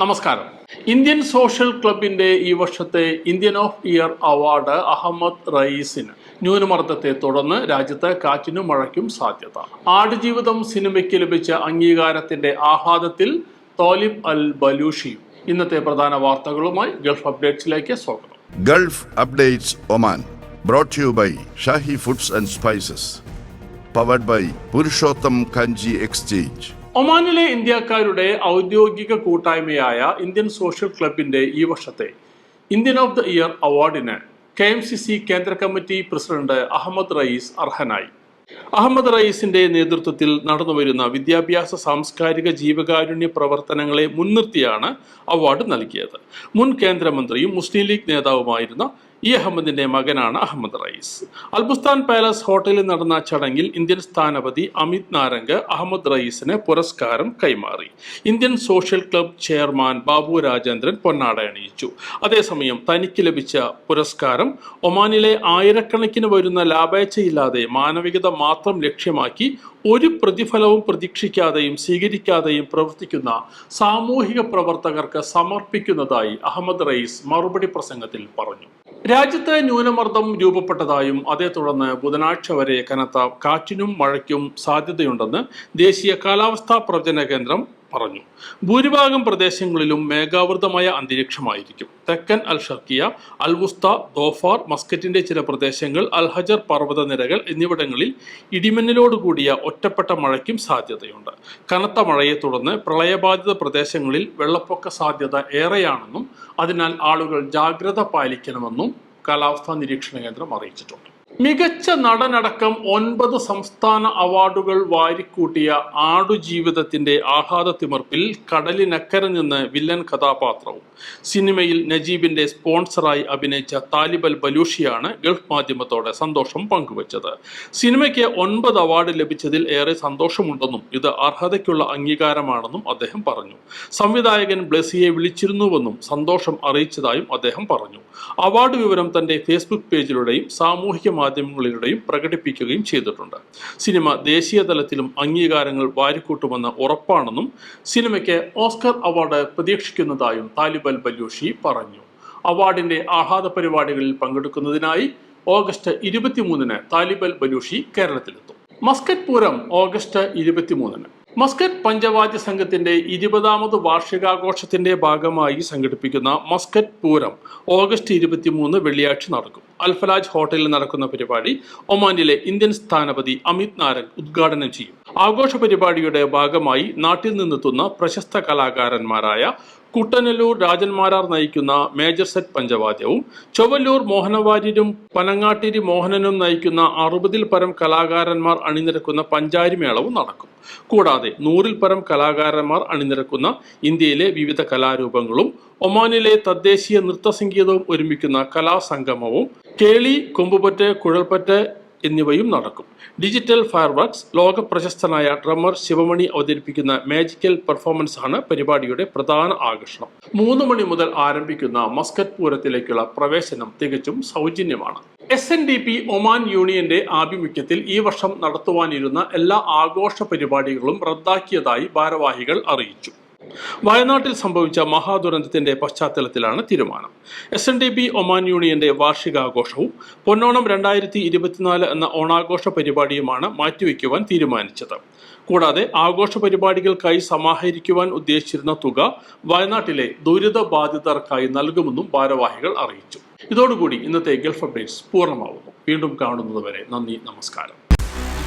നമസ്കാരം. Indian social ക്ലബിന്റെ ഈ വർഷത്തെ Indian of year award Ahmed റയീസിന് ന്യൂനമർദ്ദത്തെ തുടർന്ന് രാജ്യത്ത് കാറ്റിനും മഴയ്ക്കും സാധ്യത. ആടുജീവിതം സിനിമയ്ക്ക് ലഭിച്ച അംഗീകാരത്തിന്റെ ആഹ്ലാദത്തിൽ തോലിബ് അൽ ബലൂഷിയും ഇന്നത്തെ പ്രധാന വാർത്തകളുമായി ഗൾഫ് അപ്ഡേറ്റ്സിലേക്ക് സ്വാഗതം. Gulf updates Oman brought you by Shahi foods and spices powered by Purushottam Kanji exchange. ഒമാനിലെ ഇന്ത്യക്കാരുടെ ഔദ്യോഗിക കൂട്ടായ്മയായ ഇന്ത്യൻ സോഷ്യൽ ക്ലബിന്റെ ഈ വർഷത്തെ ഇന്ത്യൻ ഓഫ് ദ ഇയർ അവാർഡിന് കെ എം സി സി കേന്ദ്ര കമ്മിറ്റി പ്രസിഡന്റ് അഹമ്മദ് റയീസ് അർഹനായി. അഹമ്മദ് റയീസിന്റെ നേതൃത്വത്തിൽ നടന്നുവരുന്ന വിദ്യാഭ്യാസ സാംസ്കാരിക ജീവകാരുണ്യ പ്രവർത്തനങ്ങളെ മുൻനിർത്തിയാണ് അവാർഡ് നൽകിയത്. മുൻ കേന്ദ്രമന്ത്രിയും മുസ്ലിം ലീഗ് നേതാവുമായിരുന്ന ഇ അഹമ്മദിന്റെ മകനാണ് അഹമ്മദ് റയീസ് അൽബുസ്ഥാൻ പാലസ് ഹോട്ടലിൽ നടന്ന ചടങ്ങിൽ ഇന്ത്യൻ സ്ഥാനപതി അമിത് നാരംഗ് അഹമ്മദ് റയീസിന് പുരസ്കാരം കൈമാറി. Indian social club chairman Babu Rajendran പൊന്നാട അണിയിച്ചു. അതേസമയം തനിക്ക് ലഭിച്ച പുരസ്കാരം ഒമാനിലെ ആയിരക്കണക്കിന് വരുന്ന ലാഭേച്ഛയില്ലാതെ മാനവികത മാത്രം ലക്ഷ്യമാക്കി ഒരു പ്രതിഫലവും പ്രതീക്ഷിക്കാതെയും സ്വീകരിക്കാതെയും പ്രവർത്തിക്കുന്ന സാമൂഹിക പ്രവർത്തകർക്ക് സമർപ്പിക്കുന്നതായി അഹമ്മദ് റയീസ് മറുപടി പ്രസംഗത്തിൽ പറഞ്ഞു. രാജ്യത്ത് ന്യൂനമർദ്ദം രൂപപ്പെട്ടതായും അതേ തുടർന്ന് ബുധനാഴ്ച വരെ കനത്ത കാറ്റിനും മഴയ്ക്കും സാധ്യതയുണ്ടെന്ന് ദേശീയ കാലാവസ്ഥാ പ്രവചന കേന്ദ്രം പറഞ്ഞു. ഭൂരിഭാഗം പ്രദേശങ്ങളിലും മേഘാവൃതമായ അന്തരീക്ഷമായിരിക്കും. തെക്കൻ അൽ ഷർക്കിയ അൽ മുസ്ത ദോഫാർ മസ്കറ്റിന്റെ ചില പ്രദേശങ്ങൾ അൽ ഹജർ പർവതനിരകൾ എന്നിവിടങ്ങളിൽ ഇടിമിന്നലോടുകൂടിയ ഒറ്റപ്പെട്ട മഴയ്ക്കും സാധ്യതയുണ്ട്. കനത്ത മഴയെ തുടർന്ന് പ്രളയബാധിത പ്രദേശങ്ങളിൽ വെള്ളപ്പൊക്ക സാധ്യത ഏറെയാണെന്നും അതിനാൽ ആളുകൾ ജാഗ്രത പാലിക്കണമെന്നും കാലാവസ്ഥാ നിരീക്ഷണ കേന്ദ്രം അറിയിച്ചിട്ടുണ്ട്. മികച്ച നടനടക്കം ഒൻപത് സംസ്ഥാന അവാർഡുകൾ വാരിക്കൂട്ടിയ ആടുജീവിതത്തിന്റെ ആഹ്ലാദത്തിമർപ്പിൽ കടലിനക്കരെ നിന്ന് വില്ലൻ കഥാപാത്രവും സിനിമയിൽ നജീബിന്റെ സ്പോൺസറായി അഭിനയിച്ച താലിബൽ ബലൂഷിയാണ് ഗൾഫ് മാധ്യമത്തോടെ സന്തോഷം പങ്കുവച്ചത്. സിനിമയ്ക്ക് ഒൻപത് അവാർഡ് ലഭിച്ചതിൽ ഏറെ സന്തോഷമുണ്ടെന്നും ഇത് അർഹതയ്ക്കുള്ള അംഗീകാരമാണെന്നും അദ്ദേഹം പറഞ്ഞു. സംവിധായകൻ ബ്ലെസിയെ വിളിച്ചിരുന്നുവെന്നും സന്തോഷം അറിയിച്ചതായും അദ്ദേഹം പറഞ്ഞു. അവാർഡ് വിവരം തന്റെ ഫേസ്ബുക്ക് പേജിലൂടെയും സാമൂഹിക മാധ്യമങ്ങളിലൂടെയും പ്രകടിപ്പിക്കുകയും ചെയ്തിട്ടുണ്ട്. സിനിമ ദേശീയ തലത്തിലും അംഗീകാരങ്ങൾ വാരിക്കൂട്ടുമെന്ന് ഉറപ്പാണെന്നും സിനിമയ്ക്ക് ഓസ്കർ അവാർഡ് പ്രതീക്ഷിക്കുന്നതായും താലിബൽ ബല്യൂഷി പറഞ്ഞു. അവാർഡിന്റെ ആഹ്ലാദ പരിപാടികളിൽ പങ്കെടുക്കുന്നതിനായി ഓഗസ്റ്റ് ഇരുപത്തിമൂന്നിന് താലിബൽ ബലൂഷി കേരളത്തിലെത്തും. മസ്കറ്റ് പൂരം ഓഗസ്റ്റ് ഇരുപത്തിമൂന്നിന്. മസ്കറ്റ് പഞ്ചവാദ്യ സംഘത്തിന്റെ ഇരുപതാമത് വാർഷികാഘോഷത്തിന്റെ ഭാഗമായി സംഘടിപ്പിക്കുന്ന മസ്കറ്റ് പൂരം ഓഗസ്റ്റ് ഇരുപത്തിമൂന്ന് വെള്ളിയാഴ്ച നടക്കും. അൽഫലാജ് ഹോട്ടലിൽ നടക്കുന്ന പരിപാടി ഒമാനിലെ ഇന്ത്യൻ സ്ഥാനപതി അമിത് നാരംഗ് ഉദ്ഘാടനം ചെയ്യും. ആഘോഷ പരിപാടിയുടെ ഭാഗമായി നാട്ടിൽ നിന്നെത്തുന്ന പ്രശസ്ത കലാകാരന്മാരായ കുട്ടനല്ലൂർ രാജന്മാരാർ നയിക്കുന്ന മേജർ സെറ്റ് പഞ്ചവാദ്യവും ചൊവ്വല്ലൂർ മോഹനവാര്യരും പനങ്ങാട്ടിരി മോഹനനും നയിക്കുന്ന അറുപതിൽ പരം കലാകാരന്മാർ അണിനിരക്കുന്ന പഞ്ചാരിമേളവും നടക്കും. കൂടാതെ നൂറിൽ പരം കലാകാരന്മാർ അണിനിരക്കുന്ന ഇന്ത്യയിലെ വിവിധ കലാരൂപങ്ങളും ഒമാനിലെ തദ്ദേശീയ നൃത്ത സംഗീതവും ഒരുമിക്കുന്ന കലാസംഗമവും കേളി കൊമ്പുപറ്റ് കുഴൽപ്പറ്റ് എന്നിവയും നടക്കും. ഡിജിറ്റൽ ഫയർ വർക്ക്സ് ലോക പ്രശസ്തനായ ഡ്രമ്മർ ശിവമണി അവതരിപ്പിക്കുന്ന മാജിക്കൽ പെർഫോമൻസ് ആണ് പരിപാടിയുടെ പ്രധാന ആകർഷണം. മൂന്ന് മണി മുതൽ ആരംഭിക്കുന്ന മസ്കറ്റ് പൂരത്തിലേക്കുള്ള പ്രവേശനം തികച്ചും സൗജന്യമാണ്. S N D P Oman യൂണിയന്റെ ആഭിമുഖ്യത്തിൽ ഈ വർഷം നടത്തുവാനിരുന്ന എല്ലാ ആഘോഷ പരിപാടികളും റദ്ദാക്കിയതായി ഭാരവാഹികൾ അറിയിച്ചു. വയനാട്ടിൽ സംഭവിച്ച മഹാദുരന്തത്തിന്റെ പശ്ചാത്തലത്തിലാണ് തീരുമാനം. S N D P Oman യൂണിയന്റെ വാർഷികാഘോഷവും പൊന്നോണം രണ്ടായിരത്തി ഇരുപത്തിനാല് എന്ന ഓണാഘോഷ പരിപാടിയുമാണ് മാറ്റിവെക്കുവാൻ തീരുമാനിച്ചത്. കൂടാതെ ആഘോഷ പരിപാടികൾക്കായി സമാഹരിക്കുവാൻ ഉദ്ദേശിച്ചിരുന്ന തുക വയനാട്ടിലെ ദുരിതബാധിതർക്കായി നൽകുമെന്നും ഭാരവാഹികൾ അറിയിച്ചു. ഇതോടുകൂടി ഇന്നത്തെ ഗൾഫ് അപ്ഡേറ്റ്സ് പൂർണമാവുന്നു. വീണ്ടും കാണുന്നതുവരെ നന്ദി നമസ്കാരം.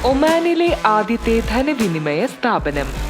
ഒമാനിലെ ആദ്യത്തെ ധനവിനിമയ സ്ഥാപനം.